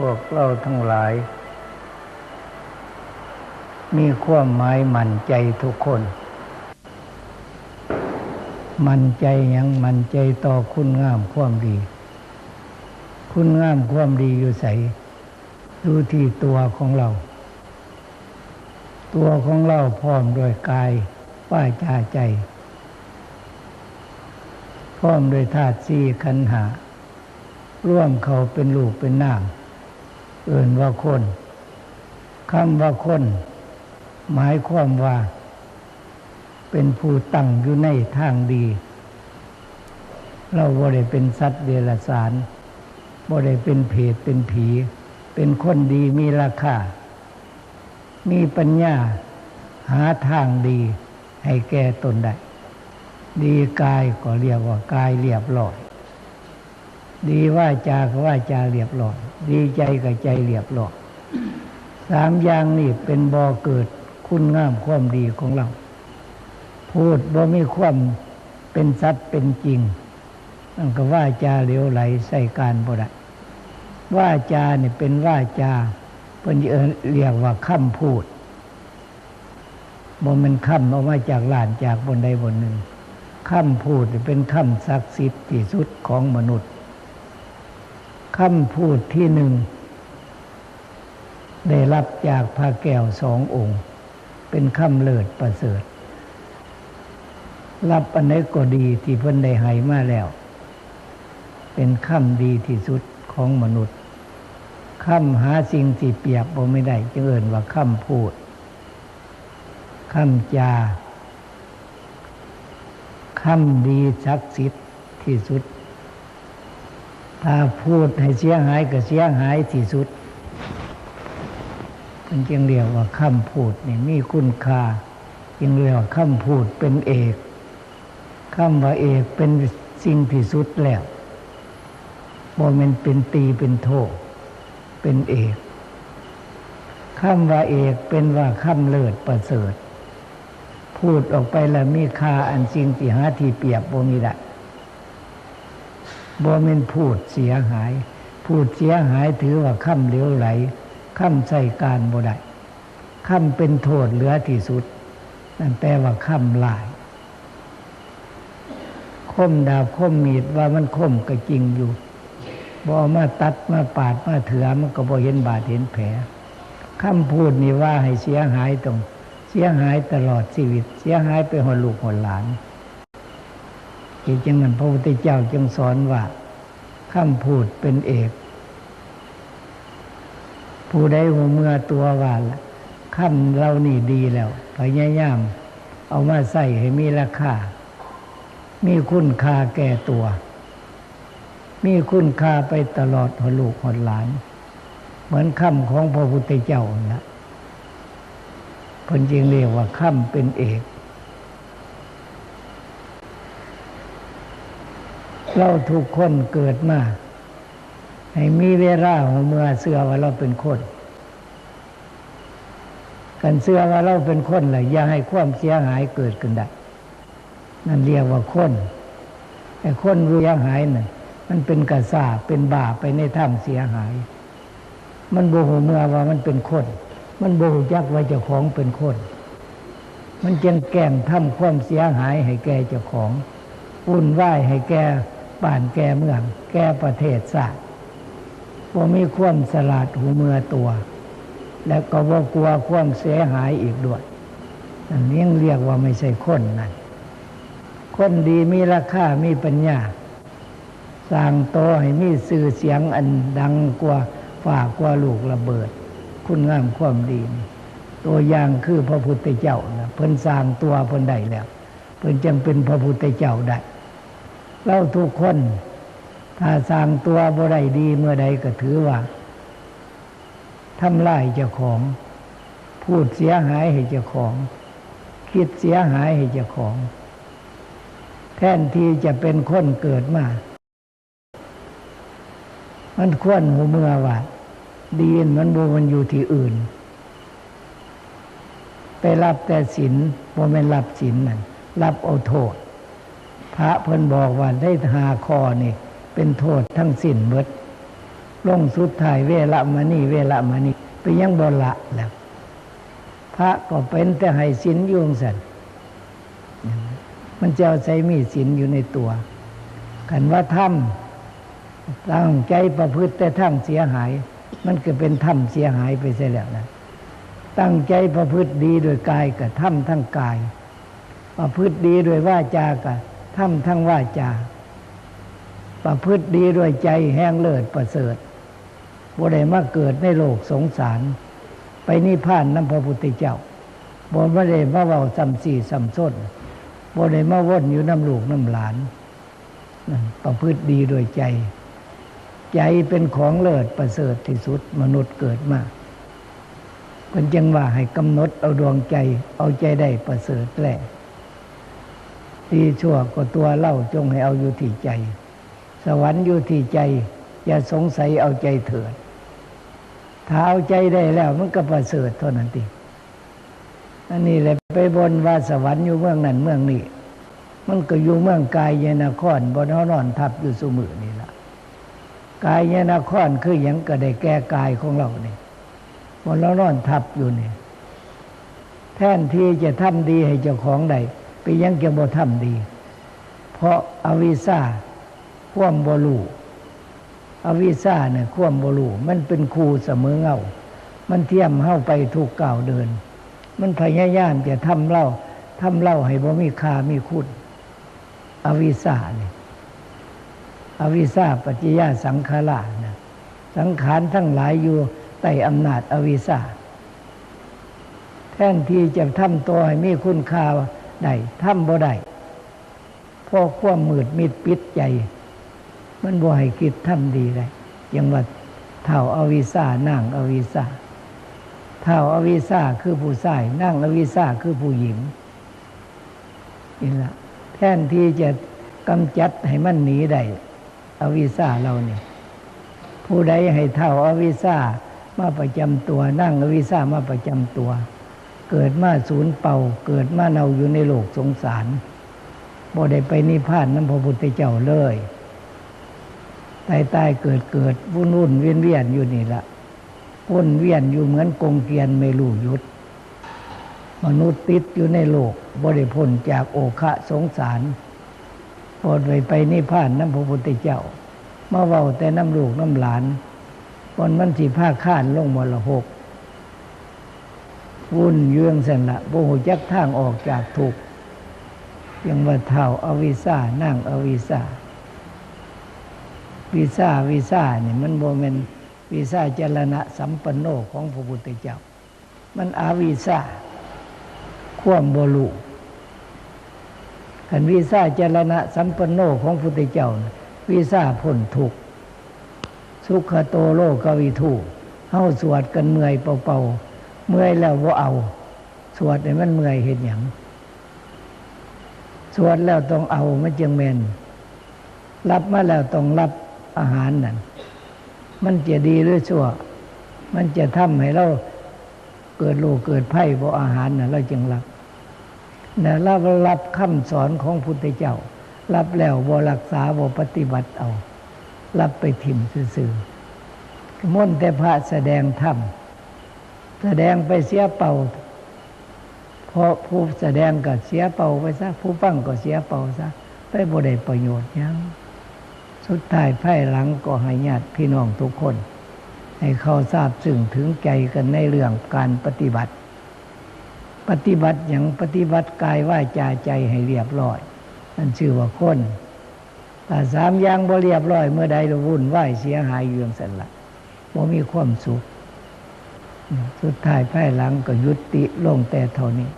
พวกเราทั้งหลาย มีความหมายมั่นใจทุกคน มั่นใจยังมั่นใจต่อคุณงามความดี คุณงามความดีอยู่ใสอยู่ที่ตัวของเรา ตัวของเราพร้อมโดยกายว่ายจาใจ พร้อมโดยธาตุสี่ขันหาร่วมเขาเป็นลูกเป็นนาม เอื่นว่าคนคำว่าคน หมายความว่า เป็นผู้ตั้งอยู่ในทางดี เราบ่ได้เป็นสัตว์เดรัจฉานบ่ได้เป็นเพศเป็นผี เป็นคนดีมีราคา มีปัญญาหาทางดีให้แก่ตนได้ ดีกายก็เรียกว่ากายเรียบร้อย ดีว่าจาก็ว่าจาเรียบร้อย ดีใจก็ใจเรียบร้อยสามอย่างนี่เป็นบ่อเกิดคุณงามความดีของเรา พูดบ่มีความเป็นสัตว์เป็นจริงนั่นก็ว่าจาเหลวไหลใส่การบ่ได้ว่าจาเนี่ยเป็นว่าจาเป็นเรียกว่าคำพูดบ่มันคำออกมาจากหลานจากบนใดบนหนึ่งคำพูดเป็นคำศักดิ์สิทธิ์ที่สุดของมนุษย์ คำพูดที่หนึ่ง ได้รับจากพระแก้วสององค์ เป็นคำเลิศประเสริฐ รับอันไหนก็ดีที่เพิ่นได้ให้มาแล้ว เป็นคำดีที่สุดของมนุษย์คำหาสิ่งที่เปรียบบ่ไม่ได้จึงเอ่นว่าคำพูดคำจาคำดีศักดิ์สิทธิ์ที่สุด ถ้าพูดให้เสียหายก็เสียหายที่สุดมันจึงเรียกว่าคำพูดนี่มีคุณค่าจึงเรียกว่าคำพูดเป็นเอกคำว่าเอกเป็นสิ่งที่สุดแล้วบ่มันเป็นตีเป็นโทษเป็นเอกคำว่าเอกเป็นว่าคำเลิศประเสริฐ พูดออกไปแล้วมีค่าอันสิ่งที่หาที่เปรียบบ่มีได้ บ่แม่นพูดเสียหาย พูดเสียหายถือว่าคำเหลวไหลคำใส่การบ่ได้คำเป็นโทษเหลือที่สุด นั่นแปลว่าคำลาย คมดาบคมมีดว่ามันคมก็จริงอยู่บอมาตัดมาปาดมาเถือมันก็บ่เห็นบาดเห็นแผลคำพูดนี่ว่าให้เสียหายตรง เสียหายตลอดชีวิต เสียหายไปหนลูกหนหลาน อีกจังนั้นพระพุทธเจ้าจึงสอนว่าคำพูดเป็นเอก ผู้ใดหัวเมื่อตัวว่าละคำเรานี่ดีแล้วพยายาม เอามาใส่ให้มีราคา มีคุณค่าแก่ตัว มีคุณค่าไปตลอดหลูกหนหลาน เหมือนคำของพระพุทธเจ้านะเพิ่นจึงเรียกว่าคำเป็นเอก เราทุกคนเกิดมาให้มีเวลาหัวเมื่อเสื้อว่าเราเป็นคนกันเสื้อว่าเราเป็นคนเลยอย่าให้ความเสียหายเกิดขึ้นได้นั่นเรียกว่าคนไอ้คนเสียหายนั่นมันเป็นกระซาเป็นบาปไปในทางเสียหาย มันโบหูเมื่อว่ามันเป็นคน มันโบหูยักว่าเจ้าของเป็นคน มันจึงแกล้งทำความเสียหายให้แก่เจ้าของวุ่นวายให้แก่ บ้านแก่เมือง แก่ประเทศศาสตร์ว่ามีความสลาดหูเมื่อตัว แล้วก็ว่ากลัวความเสียหายอีกด้วยนั่นเรียกเรียกว่าไม่ใช่คนนั่นคนดีมีราคา มีปัญญา สร้างโตให้มีสื่อเสียงอันดังกว่าฝ่ากว่าลูกระเบิด คุณงามความดี ตัวอย่างคือพระพุทธเจ้านะเพิ่นสร้างตัวเพิ่นได้แล้ว เพิ่นจึงเป็นพระพุทธเจ้าได้ เราทุกคน ถ้าสร้างตัวบ่ได้ดีเมื่อใดก็ถือว่าทำลายเจ้าของ พูดเสียหายให้เจ้าของ คิดเสียหายให้เจ้าของ แทนที่จะเป็นคนเกิดมา มันควรหูเมื่อว่าดีนมันบูมันอยู่ที่อื่น ไปรับแต่ศีลบ่แม่นรับศีลนั่นรับเอาโทษ พระเพิ่นบอกว่าได้หาคอนี่ เป็นโทษทั้งสิ้นเบิดลงสุดท้ายเวละมานี่เวละมานี่ไปยังบละแล้ว พระก็เป็นแต่ให้ศีลยุ่งสันมันจะเอาใจมีศีลอยู่ในตัว กันว่าทำตั้งใจประพฤติแต่ทั้งเสียหาย มันก็เป็นถ้ำเสียหายไปเสียแล้วนะตั้งใจประพฤติดีโดยกายกับถ้ำทั้งกาย ประพฤติดีโดยว่าจากั ถ้ำทั้งว่าจาประพฤติดีโดยใจแห้งเลิศประเสริฐบ่ได้มาเกิดในโลกสงสาร ไปนิพพานน้ำพระพุทธเจ้าบ่ได้มาเว้าซ้ำสี่ซ้ำส้นบ่ได้มาว่นอยู่น้ำลูกน้ำหลาน ประพฤติดีโดยใจ ใจเป็นของเลิศประเสริฐที่สุดมนุษย์เกิดมาเป็นจังว่าให้กำหนดเอาดวงใจ เอาใจได้ประเสริฐแหละ ดีชั่วก็ตัวเล่าจงให้เอาอยู่ที่ใจ สวรรค์อยู่ที่ใจ อย่าสงสัยเอาใจเถิดถ้าเอาใจได้แล้วมันก็ประเสริฐเท่านั้นเองอันนี้แหละไปบนว่าสวรรค์อยู่เมืองนั้นเมืองนี้ มันก็อยู่เมืองกายยนครบนนอนทับอยู่สมือนี่ละกายยนครคืออย่างก็ได้แก้กายของเราเนี่ยบนนอนทับอยู่เนี่ยแทนที่จะทำดีให้เจ้าของใด ไปยังจะบ่ทำดี เพราะอาวิซาข่วมบลูอวิซาเนี่ยข่วมบลูมันเป็นครูเสมอเงามันเทียมเข้าไปถูกก่าวเดิน มันพยายามจะทำเล่าทำเล่าให้บ่มีคามีคุณอวิซาเนี่ยอวิซาปัจจยาสังขารานะสังขารทั้งหลายอยู่ใต้อำนาจอวิซาแทนที่จะทำตัวให้มีคุณค่า ได้ทำบ่ได้พอความมืดมิดปิดใจ มันบ่ให้คิดทำดีเลยยังว่าเท่าอาวิซานั่งอวิซาเท่าอวิซาคือผู้ชายนั่งอวิซาคือผู้หญิงนี่ละแทนที่จะกำจัดให้มันหนีได้อวิซาเราเนี่ยผู้ใดให้เท่าอาวิซามาประจำตัวนั่งอวิซามาประจำตัว เกิดมาศูนย์เป่า เกิดมาเนาอยู่ในโลกสงสารบ่ได้ไปนิพพานนั้นพระพุทธเจ้าเลยตายตายเกิดเกิดวุ่นวุ่นเวียนเวียนอยู่นี่ละวุ่นเวียนอยู่เหมือนกงเกียนไม่รู้ยุด มนุษย์ติดอยู่ในโลกบ่ได้พ้นจากโอคะสงสารพอไปไปนิพพานนั้นพระพุทธเจ้ามาเว้าแต่น้ำลูกน้ำหลานคนมันสิผ้าข้านลงมรหก วุ่นเยื่องเสนละโบหูจักทางออกจากทุกยังว่าเท่าอาวิซานั่งอวิซาวิซาวิซาเนี่ยมันโบเมนวิซาเจรณะสัมปันโนของพระพุทธเจ้า มันอาวิซาข่วมโบลูขันวิซาเจรณะสัมปันโนของพระพุทธเจ้านะวิซาพ้นทุกสุขโตโลกวิทูเฮาสวดกันเมื่อยเป่าๆ เมื่อยแล้วว่าเอา สวดเนี่ยมันเมื่อยเห็นอย่างสวดแล้วต้องเอามันจึงเมนรับมาแล้วต้องรับอาหารนั่นมันจะดีหรือชั่ว มันจะทำให้เราเกิดโลเกิดไพ่บ่อาหารน่ะเราจึงรับนะรับรับคำสอนของพุทธเจ้า รับแล้วบ่รักษาบ่ปฏิบัติเอา รับไปถิ่มซื่อๆม่นแต่พระแสดงธรรม แสดงไปเสียเป่าเพราะผู้แสดงก็เสียเป่าไปซะผู้ฟังก็เสียเป่าซะไปบ่ได้ประโยชน์ยังสุดท้ายภายหลังก็ให้ญาติพี่น้องทุกคน ให้เขาทราบซึ่งถึงใจกันในเรื่องการปฏิบัติ ปฏิบัติอย่างปฏิบัติกายว่าจาใจให้เรียบร้อยนั่นชื่อว่าคนแต่สามอย่างบ่เรียบร้อย เมื่อใดเราวุ่นวายเสียหายเยื่องสันละบ่มีความสุข สุดท้ายภายหลังก็ยุติลงแต่เท่านี้